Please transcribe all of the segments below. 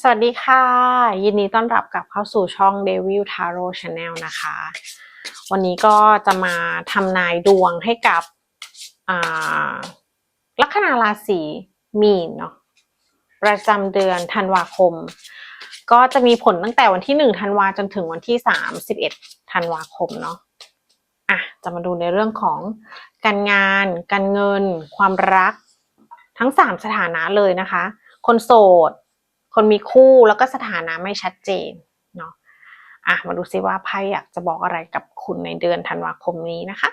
สวัสดีค่ะ ยินดีต้อนรับกลับเข้าสู่ช่อง Devil Tarot Channel นะคะ วันนี้ก็จะมาทำนายดวงให้กับลัคนาราศีมีนเนาะประจำเดือนธันวาคม ก็จะมีผลตั้งแต่วันที่1ธันวาจนถึงวันที่31ธันวาคมเนาะอะจะมาดูในเรื่องของการงาน การเงิน ความรักทั้ง3สถานะเลยนะคะ คนโสด คนมีคู่แล้วก็สถานะไม่ชัดเจนเนาะอะมาดูซิว่าไพ่อยากจะบอกอะไรกับคุณในเดือนธันวาคมนี้นะคะ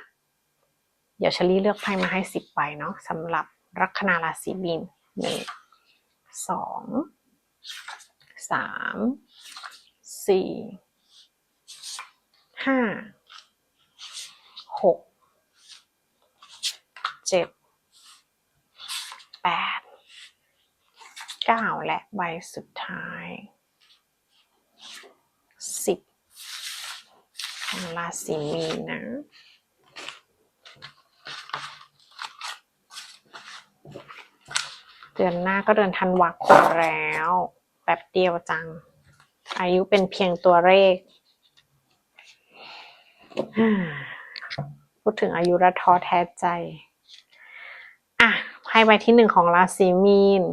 เดี๋ยวชลี่เลือกไพ่มาให้สิบใบเนาะสำหรับลัคนาราศีมีนหนึ่งสองสามสี่ห้าหกเจ็ดแปด เก้าและใบสุดท้ายสิบของราศีมีนนะเดือนหน้าก็เดือนธันวาคมแล้วแป๊บเดียวจัง อายุเป็นเพียงตัวเลขพูดถึงอายุระท้อแท้ใจ อะไพ่ใบที่หนึ่งของราศีมีน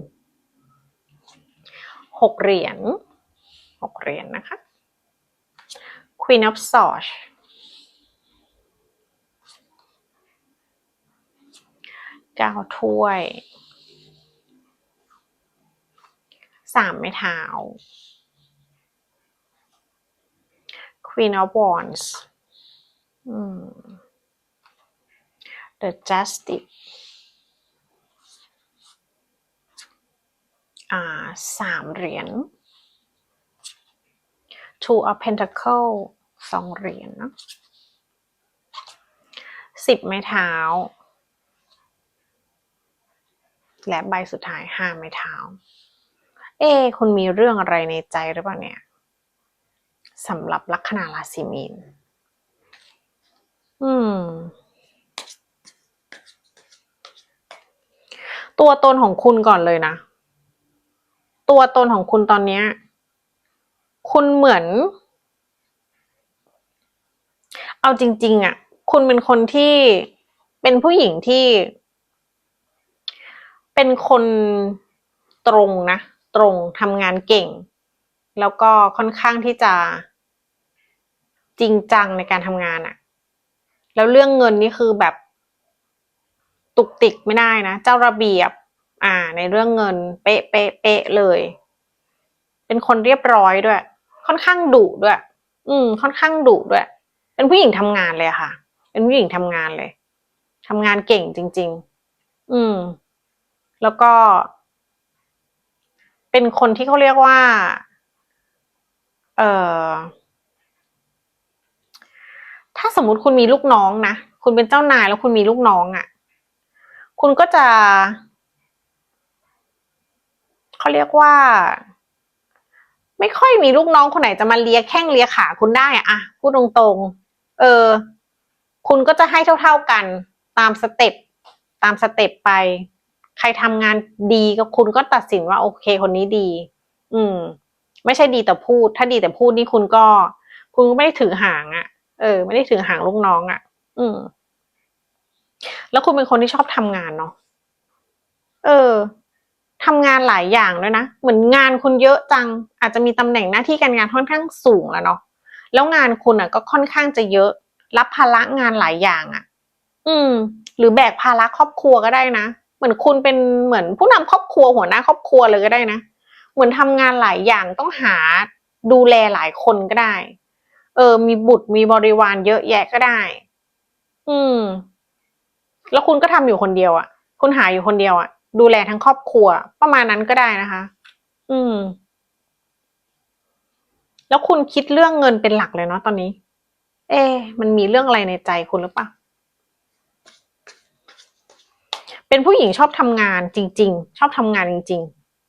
หกเหรียญหกเหรียญนะคะ Queen of Swords เก้าถ้วยสามไม้เท้า Queen of Wands อืม The Justice อ่า สามเหรียญ two of pentacle สองเหรียญเนอะสิบไม้เท้า และใบสุดท้ายห้าไม้เท้า เอ๊คุณมีเรื่องอะไรในใจหรือเปล่าเนี่ยสำหรับลัคนาราศีมีน อืม ตัวตนของคุณก่อนเลยนะ ตัวตนของคุณตอนเนี้ย คุณเหมือน เอาจริง ๆอะ คุณเป็นคนที่เป็นผู้หญิงที่ เป็นคนตรงนะ ตรงทำงานเก่ง แล้วก็ค่อนข้างที่จะจริงจังในการทำงานอะ แล้วเรื่องเงินนี่คือแบบตุกติกไม่ได้นะ เจ้าระเบียบ อ่า ในเรื่องเงิน เป๊ะเป๊ะเป๊ะเลย เป็นคนเรียบร้อยด้วย ค่อนข้างดุด้วย อืม ค่อนข้างดุด้วย เป็นผู้หญิงทำงานเลยค่ะ เป็นผู้หญิงทำงานเลยทำงานเก่งจริง ๆ อืม แล้วก็ เป็นคนที่เขาเรียกว่า เอ่อถ้าสมมุติคุณมีลูกน้องนะ คุณเป็นเจ้านายแล้วคุณมีลูกน้องอะ่ะ คุณก็จะ เขาเรียกว่า ไม่ค่อยมีลูกน้องคนไหนจะมาเลียแข้งเลียขาคุณได้อะพูดตรงๆ เออ คุณก็จะให้เท่าๆกัน ตามสเต็ปตามสเต็ปไป ใครทำงานดีก็คุณก็ตัดสินว่าโอเคคนนี้ดี อืม ไม่ใช่ดีแต่พูด ถ้าดีแต่พูดนี่คุณก็ คุณก็ไม่ได้ถือหางอะ่ะ เออ ไม่ได้ถือหางลูกน้องอะ่ะ อืม แล้วคุณเป็นคนที่ชอบทำงานเนาะเออ ทำงานหลายอย่างด้วยนะ เหมือนงานคุณเยอะจัง อาจจะมีตำแหน่งหน้าที่การงานค่อนข้างสูงแล้วเนาะ แล้วงานคุณอะ ก็ค่อนข้างจะเยอะ รับภาระงานหลายอย่างอะ อืม หรือแบกภาระครอบครัวก็ได้นะ เหมือนคุณเป็นเหมือนผู้นำครอบครัวหัวหน้าครอบครัวเลยก็ได้นะ เหมือนทำงานหลายอย่างต้องหาดูแลหลายคนก็ได้ เออ มีบุตรมีบริวารเยอะแยะก็ได้ อืม แล้วคุณก็ทำอยู่คนเดียวอะ่ะ คุณหาอยู่คนเดียวอะ่ะ ดูแลทั้งครอบครัว ประมาณนั้นก็ได้นะคะ อืม แล้วคุณคิดเรื่องเงินเป็นหลักเลยเนาะตอนนี้ เอ๊ะมันมีเรื่องอะไรในใจคุณหรือเปล่าเป็นผู้หญิงชอบทำงานจริง ๆ ชอบทำงานจริง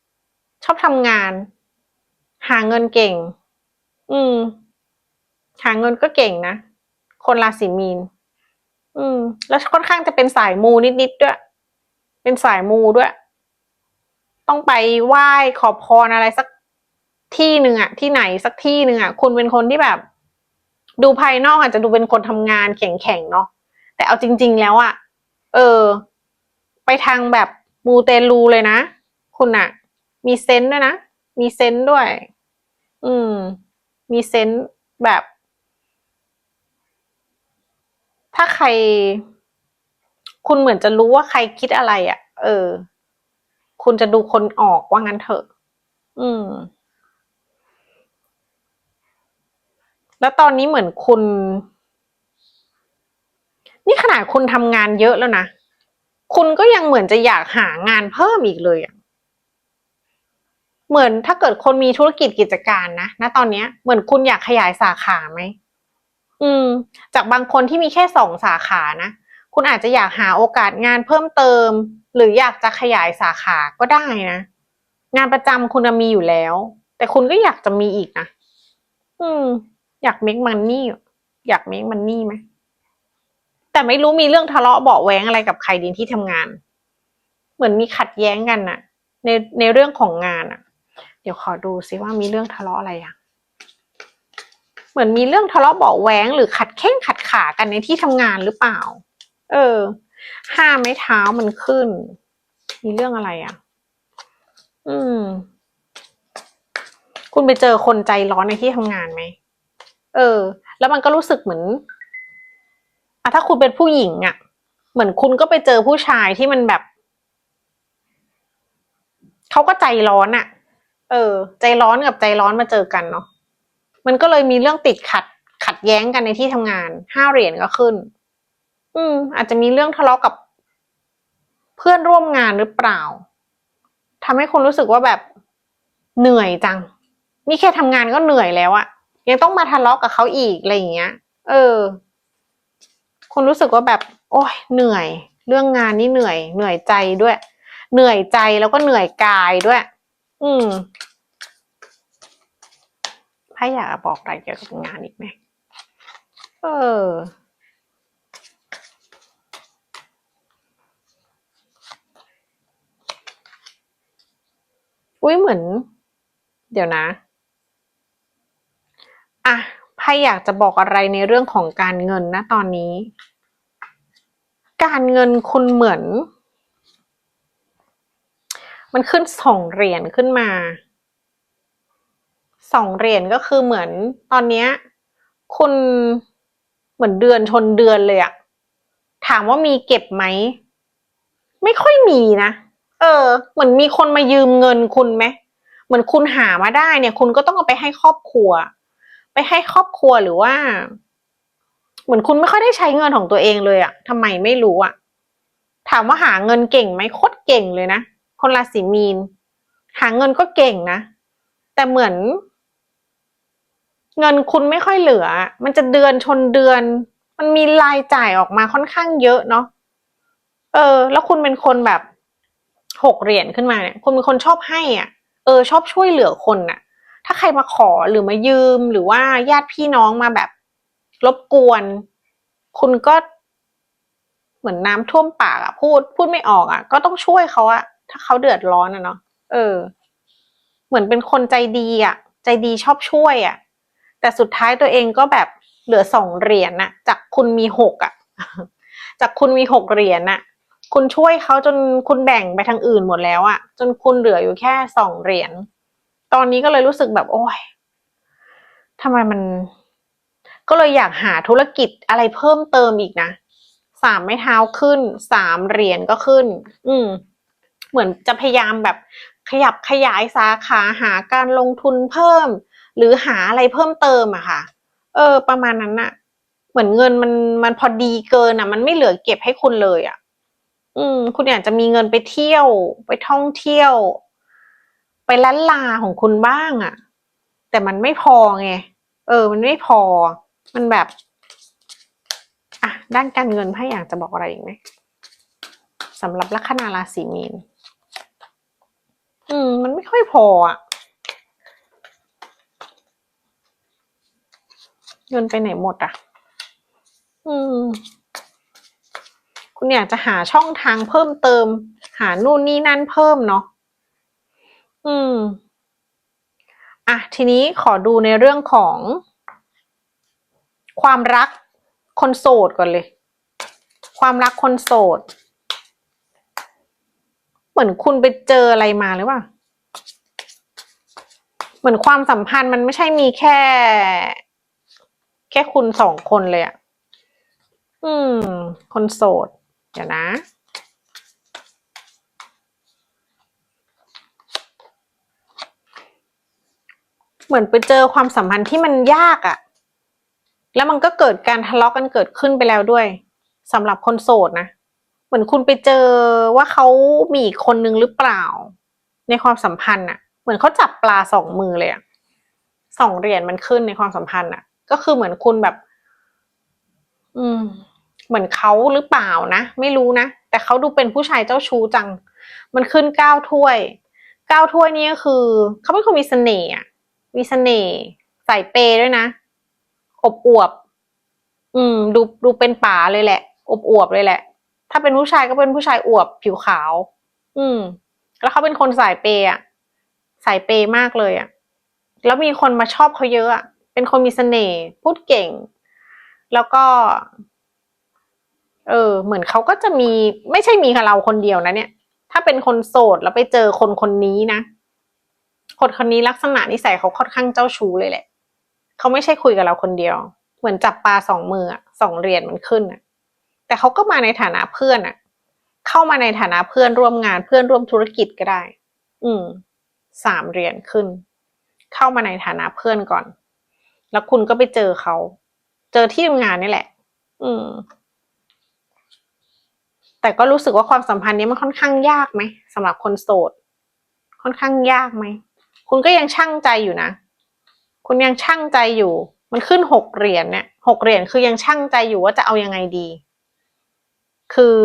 ๆ ชอบทำงาน หาเงินเก่ง อืม หาเงินก็เก่งนะ คนราศีมีน อืม แล้วค่อนข้างจะเป็นสายมูนิดๆด้วย เป็นสายมูด้วย ต้องไปไหว้ขอพรอะไรสักที่หนึ่งอะที่ไหนสักที่หนึ่งอะคุณเป็นคนที่แบบ ดูภายนอกอาจจะดูเป็นคนทำงานแข็งๆเนาะแต่เอาจริง ๆ แล้วอะเออ ไปทางแบบมูเตลูเลยนะ คุณอะมีเซนต์ด้วยนะ มีเซนต์ด้วย อืม มีเซนต์แบบ ถ้าใคร คุณเหมือนจะรู้ว่าใครคิดอะไรอะ่ะ เออ คุณจะดูคนออกว่างั้นเถอะ อืม แล้วตอนนี้เหมือนคุณ นี่ขนาดคุณทำงานเยอะแล้วนะ คุณก็ยังเหมือนจะอยากหางานเพิ่มอีกเลยอะเหมือนถ้าเกิดคนมีธุรกิจกิจการนะณตอนเนี้ย เหมือนคุณอยากขยายสาขาไหมอืม จากบางคนที่มีแค่สองสาขานะ คุณอาจจะอยากหาโอกาสงานเพิ่มเติม หรืออยากจะขยายสาขาก็ได้นะ งานประจำคุณมีอยู่แล้ว แต่คุณก็อยากจะมีอีกนะ อืม อยาก make money อยาก make money ไหม แต่ไม่รู้มีเรื่องทะเลาะเบาะแว้งอะไรกับใครดินที่ทำงาน เหมือนมีขัดแย้งกันน่ะ ในในเรื่องของงานอะ เดี๋ยวขอดูซิว่ามีเรื่องทะเลาะอะไรอะเหมือนมีเรื่องทะเลาะเบาะแว้งหรือขัดแข้งขัดขากันในที่ทำงานหรือเปล่า เออ ห้าไม้เท้ามันขึ้น มีเรื่องอะไรอะ อืม คุณไปเจอคนใจร้อนในที่ทำงานไหม เออ แล้วมันก็รู้สึกเหมือนอะถ้าคุณเป็นผู้หญิงอะเหมือนคุณก็ไปเจอผู้ชายที่มันแบบ เขาก็ใจร้อนอะเออ ใจร้อนกับใจร้อนมาเจอกันเนาะ มันก็เลยมีเรื่องติดขัดขัดแย้งกันในที่ทำงาน ห้าเหรียญก็ขึ้น อืม อาจจะมีเรื่องทะเลาะกับ เพื่อนร่วมงานหรือเปล่าทำให้คุณรู้สึกว่าแบบเหนื่อยจัง นี่แค่ทำงานก็เหนื่อยแล้วอะยังต้องมาทะเลาะกับเขาอีกอะไรอย่างเงี้ย เออคุณรู้สึกว่าแบบ โอ้ยเหนื่อย เรื่องงานนี่เหนื่อย เหนื่อยใจด้วย เหนื่อยใจแล้วก็เหนื่อยกายด้วย อืมถ้าอยากบอกอะไรเกี่ยวกับงานอีกไหม เออ อุ้ยเหมือน เดี๋ยวนะอะไพ่อยากจะบอกอะไรในเรื่องของการเงินนะตอนนี้ การเงินคุณเหมือน มันขึ้นสองเหรียญขึ้นมาสองเหรียญก็คือเหมือนตอนเนี้ย คุณเหมือนเดือนชนเดือนเลยอะถามว่ามีเก็บไหม ไม่ค่อยมีนะ เออ เหมือนมีคนมายืมเงินคุณไหมเหมือนคุณหามาได้เนี่ย คุณก็ต้องเอาไปให้ครอบครัว ไปให้ครอบครัวหรือว่า เหมือนคุณไม่ค่อยได้ใช้เงินของตัวเองเลยอะทำไมไม่รู้อะถามว่าหาเงินเก่งไหมโคตรเก่งเลยนะคนราศีมีน หาเงินก็เก่งนะแต่เหมือน เงินคุณไม่ค่อยเหลือ มันจะเดือนชนเดือน มันมีรายจ่ายออกมาค่อนข้างเยอะเนาะเออ แล้วคุณเป็นคนแบบ หกเหรียญขึ้นมาเนี่ยคุณเป็นคนชอบให้อะเออชอบช่วยเหลือคนน่ะ ถ้าใครมาขอหรือมายืมหรือว่าญาติพี่น้องมาแบบรบกวน คุณก็เหมือนน้ำท่วมปากอะพูดพูดไม่ออกอะก็ต้องช่วยเขาอะถ้าเขาเดือดร้อนอะเนาะเออ เหมือนเป็นคนใจดีอะใจดีชอบช่วยอะแต่สุดท้ายตัวเองก็แบบเหลือสองเหรียญน่ะ จากคุณมีหกอะจากคุณมีหกเหรียญน่ะ คุณช่วยเขาจนคุณแบ่งไปทางอื่นหมดแล้วอะจนคุณเหลืออยู่แค่สองเหรียญตอนนี้ก็เลยรู้สึกแบบ โอ้ยทำไมมัน ก็เลยอยากหาธุรกิจอะไรเพิ่มเติมอีกนะสามไม้เท้าขึ้นสามเหรียญก็ขึ้น อืม เหมือนจะพยายามแบบขยับขยายสาขาหาการลงทุนเพิ่ม หรือหาอะไรเพิ่มเติมอะค่ะ เออ ประมาณนั้นน่ะเหมือนเงินมันมันพอดีเกินอะมันไม่เหลือเก็บให้คุณเลยอะ อืม คุณอยากจะมีเงินไปเที่ยว ไปท่องเที่ยว ไปล้านลาของคุณบ้างอะแต่มันไม่พอไง เออ มันไม่พอ มันแบบ อะ ด้านการเงินไพ่อยากจะบอกอะไรอีกไหมสำหรับลัคนาราศีมีน อืม มันไม่ค่อยพออะ เงินไปไหนหมดอะ อืม คุณอยากจะหาช่องทางเพิ่มเติม หานู่นนี่นั่นเพิ่มเนาะอืม อะ ทีนี้ขอดูในเรื่องของ ความรักคนโสดก่อนเลย ความรักคนโสด เหมือนคุณไปเจออะไรมาหรือเปล่าเหมือนความสัมพันธ์มันไม่ใช่มีแค่ แค่คุณสองคนเลยอะอืม คนโสด เดี๋ยวนะ เหมือนไปเจอความสัมพันธ์ที่มันยากอะแล้วมันก็เกิดการทะเลาะกันเกิดขึ้นไปแล้วด้วยสำหรับคนโสดนะ เหมือนคุณไปเจอว่าเขามีคนนึงหรือเปล่า ในความสัมพันธ์อะเหมือนเขาจับปลาสองมือเลยอะสองเหรียญมันขึ้นในความสัมพันธ์อะก็คือเหมือนคุณแบบ อืม เหมือนเขาหรือเปล่านะ ไม่รู้นะ แต่เขาดูเป็นผู้ชายเจ้าชู้จัง มันขึ้นเก้าถ้วยเก้าถ้วยนี่ก็คือเขาเป็นคนมีเสน่ห์อะมีเสน่ห์ใส่เปย์ด้วยนะ อบอวบ อืม ดูดูเป็นป๋าเลยแหละ อบอวบเลยแหละ ถ้าเป็นผู้ชายก็เป็นผู้ชายอวบผิวขาว อืม แล้วเขาเป็นคนสายเปย์อะสายเปย์มากเลยอะแล้วมีคนมาชอบเขาเยอะอะเป็นคนมีเสน่ห์พูดเก่ง แล้วก็ เออ เหมือนเขาก็จะมีไม่ใช่มีกับเราคนเดียวนะเนี่ย ถ้าเป็นคนโสดแล้วไปเจอคนคนนี้นะคนคนนี้ลักษณะนิสัยเขาค่อนข้างเจ้าชู้เลยแหละ เขาไม่ใช่คุยกับเราคนเดียว เหมือนจับปลาสองมือสองเหรียญมันขึ้นอะแต่เขาก็มาในฐานะเพื่อนอะเข้ามาในฐานะเพื่อนร่วมงานเพื่อนร่วมธุรกิจก็ได้ อืม สามเหรียญขึ้น เข้ามาในฐานะเพื่อนก่อน แล้วคุณก็ไปเจอเขา เจอที่ทำงานนี่แหละ อืม แต่ก็รู้สึกว่าความสัมพันธ์นี้มันค่อนข้างยากไหมสำหรับคนโสด ค่อนข้างยากไหม คุณก็ยังชั่งใจอยู่นะ คุณยังชั่งใจอยู่ มันขึ้นหกเหรียญเนี่ยหกเหรียญคือยังชั่งใจอยู่ว่าจะเอายังไงดี คือ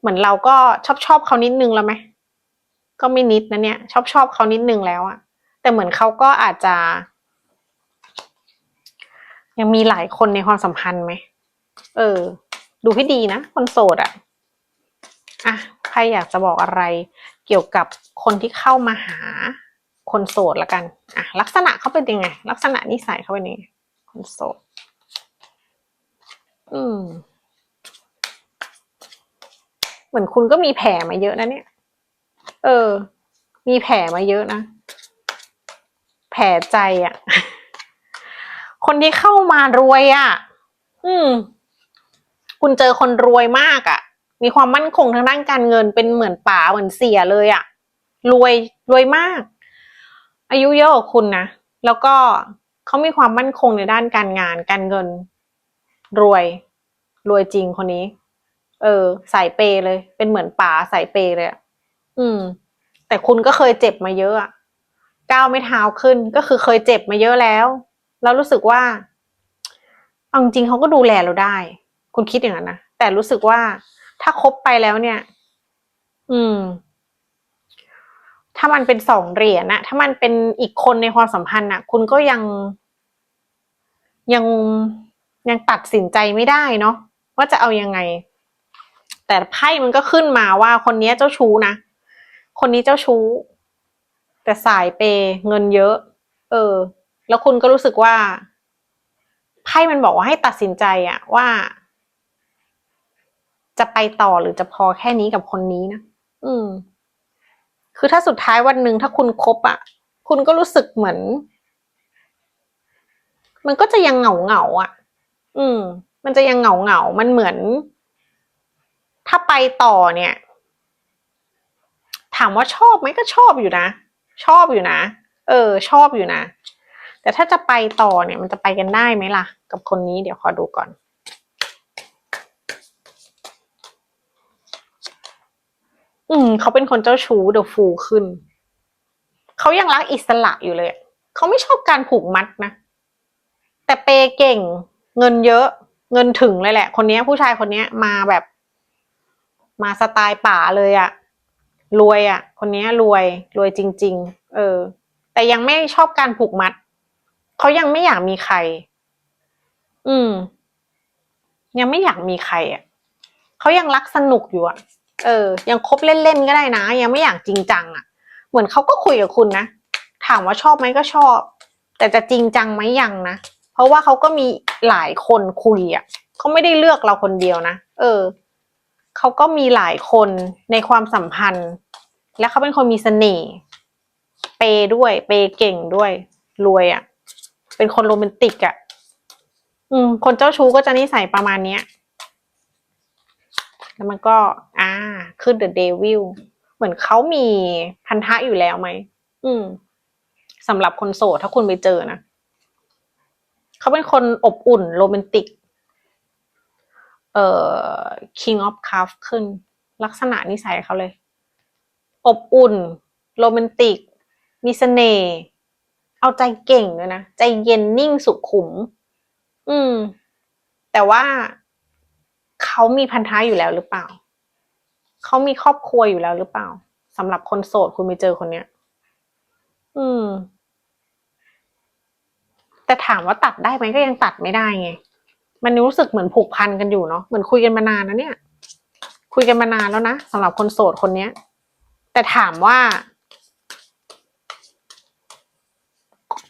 เหมือนเราก็ชอบชอบเขานิดนึงแล้วไหมก็ไม่นิดนะเนี่ย ชอบชอบเขานิดนึงแล้วอะแต่เหมือนเขาก็อาจจะ ยังมีหลายคนในความสัมพันธ์ไหมเออ ดูให้ดีนะคนโสดอะอะใครอยากจะบอกอะไรเกี่ยวกับคนที่เข้ามาหาคนโสดละกันอะลักษณะเขาเป็นยังไง ลักษณะนิสัยเขาเป็นยังไงคนโสด อืม เหมือนคุณก็มีแผลมาเยอะนะเนี่ย เออ มีแผลมาเยอะนะ แผลใจอะ่ะ คนที่เข้ามารวยอะ่ะ อืม คุณเจอคนรวยมากอะ่ะ มีความมั่นคงทางด้านการเงินเป็นเหมือนป๋าเหมือนเสียเลยอะ่ะ รวยรวยมาก อายุเยอะกว่าคุณนะ แล้วก็เขามีความมั่นคงในด้านการงานการเงิน รวย รวยจริงคนนี้ เออ สายเปย์เลย เป็นเหมือนป๋าสายเปย์เลยอะอืม แต่คุณก็เคยเจ็บมาเยอะอะก้าวไม่เท้าขึ้นก็คือเคยเจ็บมาเยอะแล้ว แล้วรู้สึกว่าเอาจริงเขาก็ดูแลเราได้ คุณคิดอย่างนั้นนะแต่รู้สึกว่าถ้าคบไปแล้วเนี่ย อืม ถ้ามันเป็นสองเหรียญนะถ้ามันเป็นอีกคนในความสัมพันธ์น่ะคุณก็ยัง ยังยังตัดสินใจไม่ได้เนาะว่าจะเอายังไง แต่ไพ่มันก็ขึ้นมาว่าคนนี้เจ้าชู้นะคนนี้เจ้าชู้ แต่สายเปย์เงินเยอะ เออ แล้วคุณก็รู้สึกว่าไพ่มันบอกว่าให้ตัดสินใจอะว่า จะไปต่อหรือจะพอแค่นี้กับคนนี้นะอืม คือถ้าสุดท้ายวันหนึ่งถ้าคุณคบอะคุณก็รู้สึกเหมือน มันก็จะยังเหงาเหงาๆอะอืม มันจะยังเหงาเหงามันเหมือน ถ้าไปต่อเนี่ย ถามว่าชอบไหมก็ชอบอยู่นะ ชอบอยู่นะ เออ ชอบอยู่นะแต่ถ้าจะไปต่อเนี่ย มันจะไปกันได้ไหมล่ะ กับคนนี้เดี๋ยวขอดูก่อน อืมเขาเป็นคนเจ้าชู้เดอะฟูขึ้น เขายังรักอิสระอยู่เลย เขาไม่ชอบการผูกมัดนะ แต่เปย์เก่ง เงินเยอะ เงินถึงเลยแหละ คนนี้ผู้ชายคนนี้มาแบบ มาสไตล์ป่าเลยอะรวยอะคนนี้รวย รวยจริง ๆ เออ แต่ยังไม่ชอบการผูกมัด เขายังไม่อยากมีใคร อืม ยังไม่อยากมีใครอะเขายังรักสนุกอยู่อะ เออ ยังคบเล่นๆก็ได้นะ ยังไม่อยากจริงจังอะเหมือนเขาก็คุยกับคุณนะ ถามว่าชอบไหมก็ชอบ แต่จะจริงจังไหมยังนะ เพราะว่าเขาก็มีหลายคนคุยอะเขาไม่ได้เลือกเราคนเดียวนะ เออ เขาก็มีหลายคนในความสัมพันธ์ และเขาเป็นคนมีเสน่ห์ เปย์ด้วย เปย์เก่งด้วย รวยอะ เป็นคนโรแมนติกอะ อืม คนเจ้าชู้ก็จะนิสัยประมาณเนี้ย แล้วมันก็ อ่า ขึ้นเดอะเดวิลเหมือนเขามีพันธะอยู่แล้วไหมอืมสำหรับคนโสดถ้าคุณไปเจอนะเขาเป็นคนอบอุ่นโรแมนติก เอ่อ King of Cup ขึ้น ลักษณะนิสัยเขาเลย อบอุ่นโรแมนติก มีเสน่ห์เอาใจเก่งด้วยนะ ใจเย็นนิ่งสุขุม อืม แต่ว่า เขามีพันธะอยู่แล้วหรือเปล่า เขามีครอบครัวอยู่แล้วหรือเปล่าสำหรับคนโสดคุณไปเจอคนเนี้ย อืม แต่ถามว่าตัดได้ไหมก็ยังตัดไม่ได้ไง มันรู้สึกเหมือนผูกพันกันอยู่เนาะ เหมือนคุยกันมานานนะเนี่ย คุยกันมานานแล้วนะสำหรับคนโสดคนเนี้ย แต่ถามว่า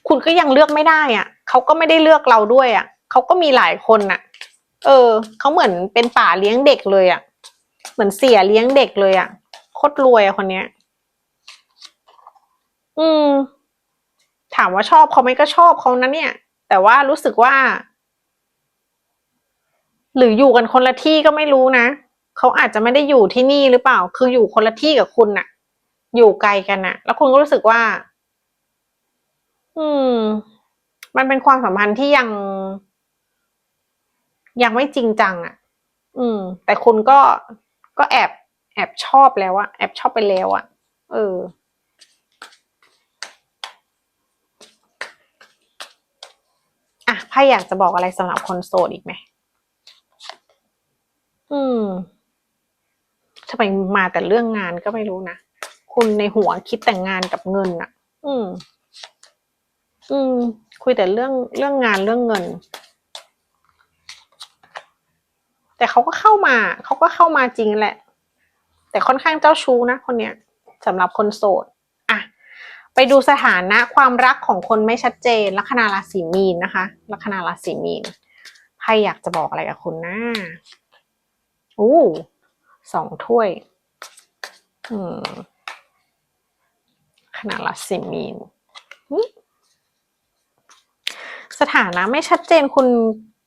คุณก็ยังเลือกไม่ได้อะ เขาก็ไม่ได้เลือกเราด้วยอะ เขาก็มีหลายคนอะ เออเขาเหมือนเป็นป่าเลี้ยงเด็กเลยอะ เหมือนเสียเลี้ยงเด็กเลยอะโคตรรวยอะคนเนี้ย อืม ถามว่าชอบเขาไหมก็ชอบเขานะเนี่ย แต่ว่ารู้สึกว่า หรืออยู่กันคนละที่ก็ไม่รู้นะเขาอาจจะไม่ได้อยู่ที่นี่หรือเปล่า คืออยู่คนละที่กับคุณน่ะ อยู่ไกลกันน่ะ แล้วคุณก็รู้สึกว่า อืม มันเป็นความสัมพันธ์ที่ยัง ยังไม่จริงจังอะ อืม แต่คุณก็ก็แอบแอบชอบแล้วอะแอบชอบไปแล้วอะเออ อะไพ่อยากจะบอกอะไรสำหรับคนโสดอีกไหม อืมทำไมมาแต่เรื่องงานก็ไม่รู้นะ คุณในหัวคิดแต่งงานกับเงินอะอืม อืม คุยแต่เรื่องเรื่องงานเรื่องเงิน แต่เขาก็เข้ามาเขาก็เข้ามาจริงแหละ แต่ค่อนข้างเจ้าชู้นะคนเนี้ยสำหรับคนโสดอะไปดูสถานะความรักของคนไม่ชัดเจน ลัคนาราศีมีนนะคะ ลัคนาราศีมีนไพ่อยากจะบอกอะไรกับคุณนะอู้สองถ้วย อืมขนาดราศีมีนสถานะไม่ชัดเจนคุณ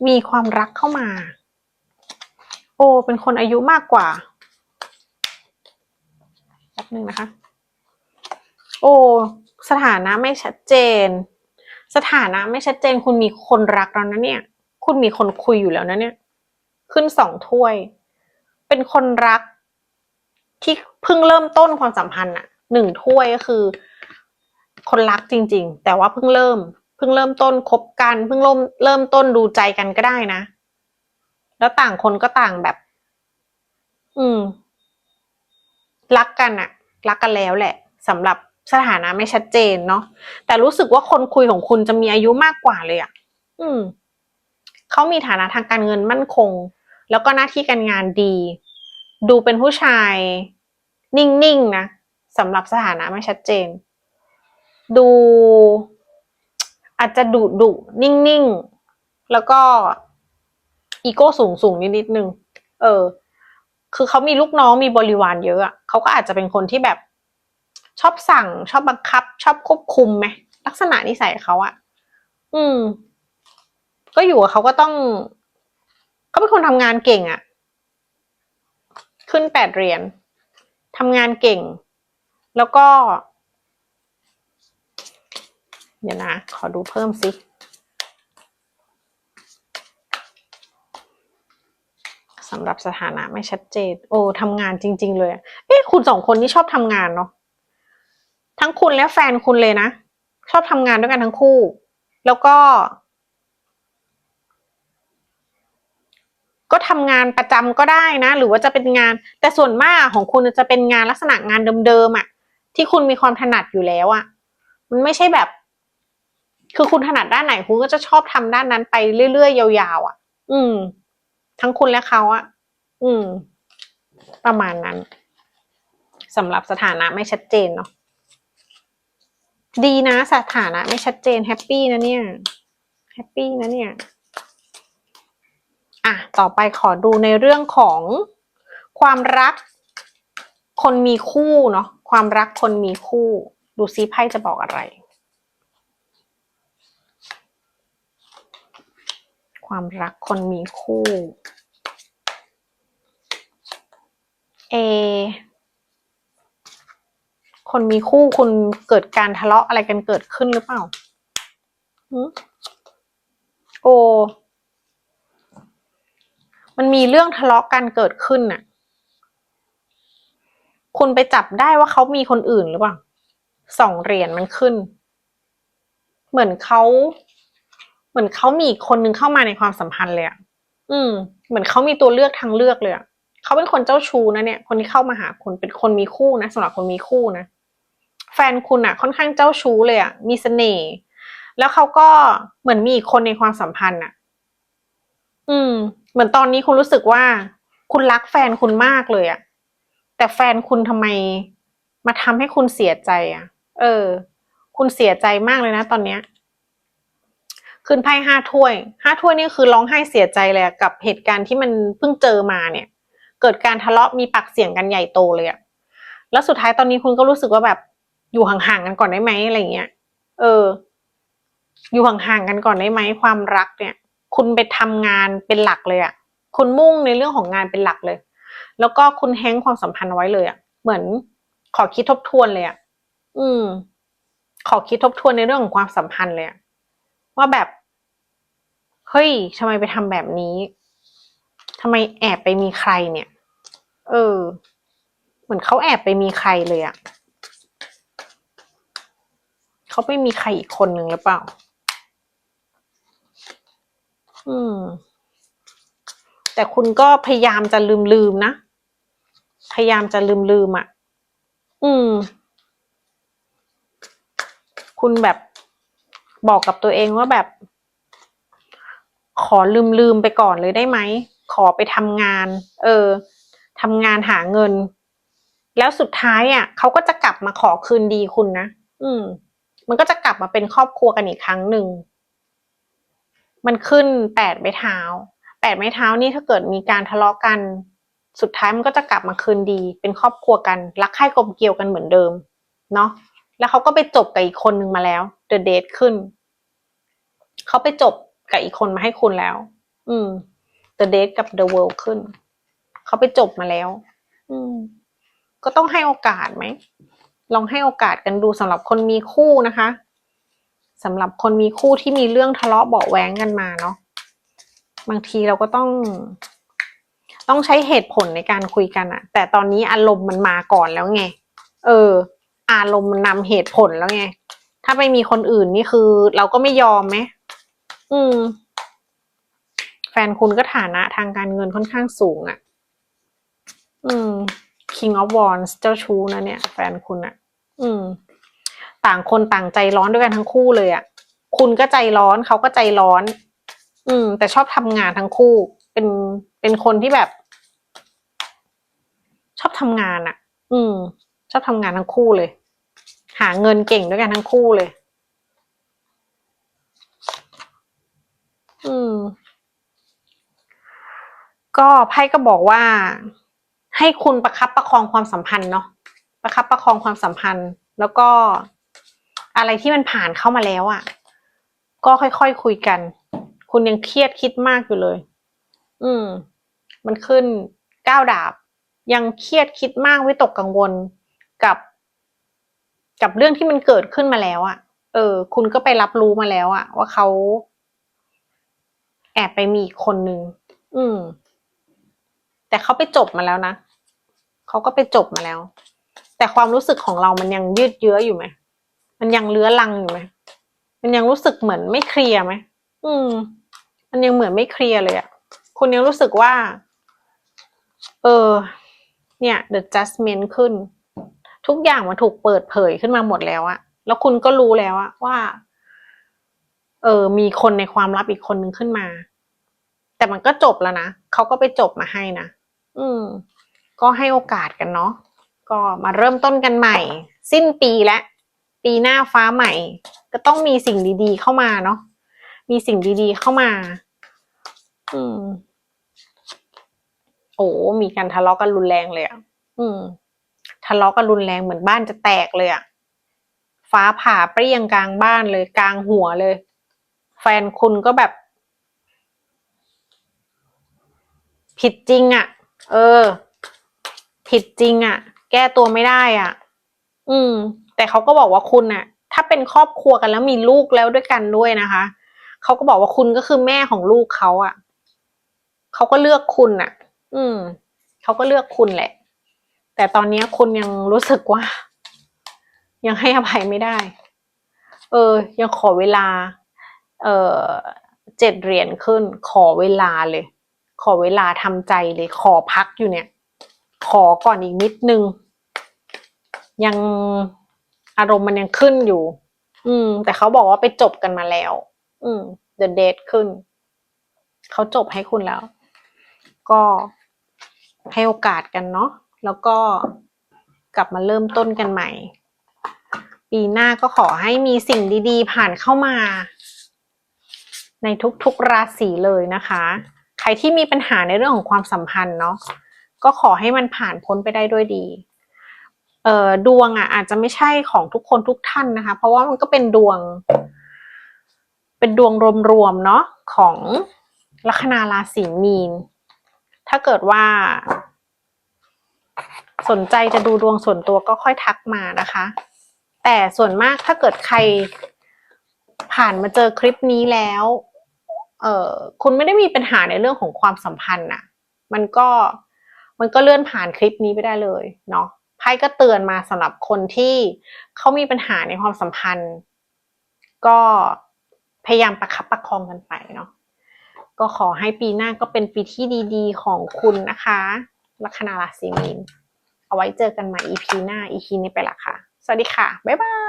มีความรักเข้ามา โอ้เป็นคนอายุมากกว่าแป๊บนึงนะคะ โอ้สถานะไม่ชัดเจน สถานะไม่ชัดเจน คุณมีคนรักแล้วนะเนี่ย คุณมีคนคุยอยู่แล้วนะเนี่ย ขึ้นสองถ้วย เป็นคนรัก ที่เพิ่งเริ่มต้นความสัมพันธ์อะหนึ่งถ้วยก็คือ คนรักจริง ๆ แต่ว่าเพิ่งเริ่ม เพิ่งเริ่มต้นคบกัน เพิ่งเริ่มเริ่มต้นดูใจกันก็ได้นะ แล้วต่างคนก็ต่างแบบ อืม รักกันอะรักกันแล้วแหละสำหรับสถานะไม่ชัดเจนเนาะแต่รู้สึกว่าคนคุยของคุณจะมีอายุมากกว่าเลยอะอืมเขามีฐานะทางการเงินมั่นคง แล้วก็หน้าที่การงานดี ดูเป็นผู้ชาย นิ่งๆนะสำหรับสถานะไม่ชัดเจน ดูอาจจะดุดุนิ่งๆ แล้วก็ อีโก้สูงสูงนิดนิดนึง เออ คือเขามีลูกน้องมีบริวารเยอะอะเขาก็อาจจะเป็นคนที่แบบ ชอบสั่ง ชอบบังคับ ชอบควบคุมไหมลักษณะนิสัยเขาอะอืม ก็อยู่กับเขาก็ต้องเขาเป็นคนทำงานเก่งอะขึ้นแปดเหรียญทำงานเก่ง แล้วก็ เดี๋ยวนะ ขอดูเพิ่มสิ สำหรับสถานะไม่ชัดเจน โอ้ทำงานจริง ๆ เลย เอ๊ะคุณสองคนนี่ชอบทำงานเนาะทั้งคุณและแฟนคุณเลยนะ ชอบทำงานด้วยกันทั้งคู่ แล้วก็ ก็ทำงานประจำก็ได้นะ หรือว่าจะเป็นงาน แต่ส่วนมากของคุณจะเป็นงานลักษณะงานเดิมๆอะ่ะ ที่คุณมีความถนัดอยู่แล้วอะ่ะ มันไม่ใช่แบบ คือคุณถนัดด้านไหนคุณก็จะชอบทำด้านนั้นไปเรื่อยๆยาวๆอะ่ะ อืม ทั้งคุณและเขาอะอืม ประมาณนั้นสำหรับสถานะไม่ชัดเจนเนาะดีนะสถานะไม่ชัดเจนแฮปปี้นะเนี่ยแฮปปี้นะเนี่ยอะต่อไปขอดูในเรื่องของความรักคนมีคู่เนาะความรักคนมีคู่ ดูซิไพ่จะบอกอะไร ความรักคนมีคู่ เอ คนมีคู่คุณเกิดการทะเลาะอะไรกันเกิดขึ้นหรือเปล่าโอ มันมีเรื่องทะเลาะกันเกิดขึ้นน่ะ คุณไปจับได้ว่าเขามีคนอื่นหรือเปล่าสองเหรียญมันขึ้น เหมือนเขา เหมือนเขามีคนนึงเข้ามาในความสัมพันธ์เลยอะอืม เหมือนเขามีตัวเลือกทางเลือกเลยอะเขาเป็นคนเจ้าชู้นะเนี่ย คนที่เข้ามาหาคุณเป็นคนมีคู่นะสำหรับคนมีคู่นะ แฟนคุณอะค่อนข้างเจ้าชู้เลยอะมีเสน่ห์ แล้วเขาก็เหมือนมีอีกคนในความสัมพันธ์อะอืม เหมือนตอนนี้คุณรู้สึกว่า คุณรักแฟนคุณมากเลยอะแต่แฟนคุณทำไมมาทำให้คุณเสียใจอะเออ คุณเสียใจมากเลยนะตอนเนี้ย ขึ้นไพ่ห้าถ้วยห้าถ้วยนี่คือร้องไห้เสียใจเลยกับเหตุการณ์ที่มันเพิ่งเจอมาเนี่ย เกิดการทะเลาะมีปากเสียงกันใหญ่โตเลยอะแล้วสุดท้ายตอนนี้คุณก็รู้สึกว่าแบบอยู่ห่างๆกันก่อนได้ไหมอะไรเงี้ย เออ อยู่ห่างๆกันก่อนได้ไหมความรักเนี่ย คุณไปทำงานเป็นหลักเลยอะคุณมุ่งในเรื่องของงานเป็นหลักเลย แล้วก็คุณแฮงความสัมพันธ์ไว้เลยอะเหมือนขอคิดทบทวนเลยอะอืม ขอคิดทบทวนในเรื่องของความสัมพันธ์เลยอะว่าแบบ เฮ้ยทำไมไปทำแบบนี้ทำไมแอบไปมีใครเนี่ย เออ เหมือนเขาแอบไปมีใครเลยอะเขาไม่มีใครอีกคนหนึ่งหรือเปล่า อืม แต่คุณก็พยายามจะลืมลืมๆนะ พยายามจะลืมลืมๆอะอืม คุณแบบบอกกับตัวเองว่าแบบ ขอลืมลืมไปก่อนเลยได้ไหม ขอไปทำงาน เออทำงานหาเงิน แล้วสุดท้ายอะเขาก็จะกลับมาขอคืนดีคุณนะอืม มันก็จะกลับมาเป็นครอบครัวกันอีกครั้งหนึ่ง มันขึ้นแปดไม้เท้าแปดไม้เท้านี่ถ้าเกิดมีการทะเลาะกัน สุดท้ายมันก็จะกลับมาคืนดี เป็นครอบครัวกัน รักใคร่กลมเกลียวกันเหมือนเดิม เนาะแล้วเขาก็ไปจบกับอีกคนนึงมาแล้ว เดอะเดทขึ้น เขาไปจบ กับอีกคนมาให้คุณแล้ว อืม The Date กับ The World ขึ้น เขาไปจบมาแล้ว อืม ก็ต้องให้โอกาสไหม ลองให้โอกาสกันดูสำหรับคนมีคู่นะคะสำหรับคนมีคู่ที่มีเรื่องทะเลาะเบาะแว้งกันมาเนาะ บางทีเราก็ต้อง ต้องใช้เหตุผลในการคุยกันอะแต่ตอนนี้อารมณ์มันมาก่อนแล้วไง เออ อารมณ์มันนำเหตุผลแล้วไง ถ้าไม่มีคนอื่นนี่คือ เราก็ไม่ยอมไหม อืม แฟนคุณก็ฐานะทางการเงินค่อนข้างสูงอะ่ะ อืม King of Wands เจ้าชู้นะเนี่ย แฟนคุณอะ่ะ อืม ต่างคนต่างใจร้อนด้วยกันทั้งคู่เลยอะ่ะ คุณก็ใจร้อนเขาก็ใจร้อน อืม แต่ชอบทำงานทั้งคู่ เป็นเป็นคนที่แบบ ชอบทำงานอะ่ะ อืม ชอบทำงานทั้งคู่เลย หาเงินเก่งด้วยกันทั้งคู่เลย อืม ก็ไพ่ก็บอกว่า ให้คุณประคับประคองความสัมพันธ์เนาะประคับประคองความสัมพันธ์ แล้วก็อะไรที่มันผ่านเข้ามาแล้วอะ่ะ ก็ค่อยๆคคุยกัน คุณยังเครียดคิดมากอยู่เลย อืม มันขึ้นก้าวดาบ ยังเครียดคิดมากวิตกกังวลกับ กับเรื่องที่มันเกิดขึ้นมาแล้วอะ่ะ เออ คุณก็ไปรับรู้มาแล้วอะ่ะ ว่าเขา อบไปมีคนนึง อืม แต่เขาไปจบมาแล้วนะเขาก็ไปจบมาแล้ว แต่ความรู้สึกของเรามันยังยืดเยื้ออยู่ไหมมันยังเลื้อรังอยู่ไหมมันยังรู้สึกเหมือนไม่เคลียร์ไหมอืม มันยังเหมือนไม่เคลียร์เลยอะคุณยังรู้สึกว่า เออ เนี่ย the judgment ขึ้น ทุกอย่างมันถูกเปิดเผยขึ้นมาหมดแล้วอะแล้วคุณก็รู้แล้วอะว่า เออ มีคนในความลับอีกคนนึงขึ้นมา แต่มันก็จบแล้วนะเขาก็ไปจบมาให้นะอืม ก็ให้โอกาสกันเนาะก็มาเริ่มต้นกันใหม่ สิ้นปีแล้วปีหน้าฟ้าใหม่ ก็ต้องมีสิ่งดีๆเข้ามาเนาะมีสิ่งดีๆเข้ามา อืม โอ้มีการทะเลาะกันรุนแรงเลยอะอืม ทะเลาะกันรุนแรงเหมือนบ้านจะแตกเลยอะฟ้าผ่าเปรี้ยงกลางบ้านเลย กลางหัวเลย แฟนคุณก็แบบ ผิดจริงอะ เออ ผิดจริงอะ แก้ตัวไม่ได้อะ อืม แต่เขาก็บอกว่าคุณน่ะ ถ้าเป็นครอบครัวกันแล้วมีลูกแล้วด้วยกันด้วยนะคะเขาก็บอกว่าคุณก็คือแม่ของลูกเขาอะเขาก็เลือกคุณน่ะ อืมเขาก็เลือกคุณแหละ แต่ตอนนี้คุณยังรู้สึกว่า ยังให้อภัยไม่ได้ เออ ยังขอเวลา เออเจ็ดเหรียญขึ้น ขอเวลาเลย ขอเวลาทำใจเลยขอพักอยู่เนี่ย ขอก่อนอีกนิดนึง ยังอารมณ์มันยังขึ้นอยู่ อืม แต่เขาบอกว่าไปจบกันมาแล้ว อืม the date ขึ้น เขาจบให้คุณแล้ว ก็ให้โอกาสกันเนาะแล้วก็กลับมาเริ่มต้นกันใหม่ ปีหน้าก็ขอให้มีสิ่งดี ๆ ผ่านเข้ามา ในทุกๆราศีเลยนะคะ รที่มีปัญหาในเรื่องของความสัมพันธ์เนาะก็ขอให้มันผ่านพ้นไปได้ด้วยดีเอ่อดวงอะอาจจะไม่ใช่ของทุกคนทุกท่านนะคะ เพราะว่ามันก็เป็นดวง เป็นดวงรวมๆเนาะของลัคนาราศีมีน ถ้าเกิดว่า สนใจจะดูดวงส่วนตัวก็ค่อยทักมานะคะ แต่ส่วนมากถ้าเกิดใครผ่านมาเจอคลิปนี้แล้ว เออคุณไม่ได้มีปัญหาในเรื่องของความสัมพันธ์นะมันก็มันก็เลื่อนผ่านคลิปนี้ไปได้เลยเนาะไพ่ก็เตือนมาสำหรับคนที่เขามีปัญหาในความสัมพันธ์ ก็พยายามประคับประคองกันไปเนาะก็ขอให้ปีหน้าก็เป็นปีที่ดีๆ ของคุณนะคะลัคนาราศีมีนเอาไว้เจอกันใหม่ EP หน้า EP นี้ไปละค่ะ สวัสดีค่ะ บ๊ายบาย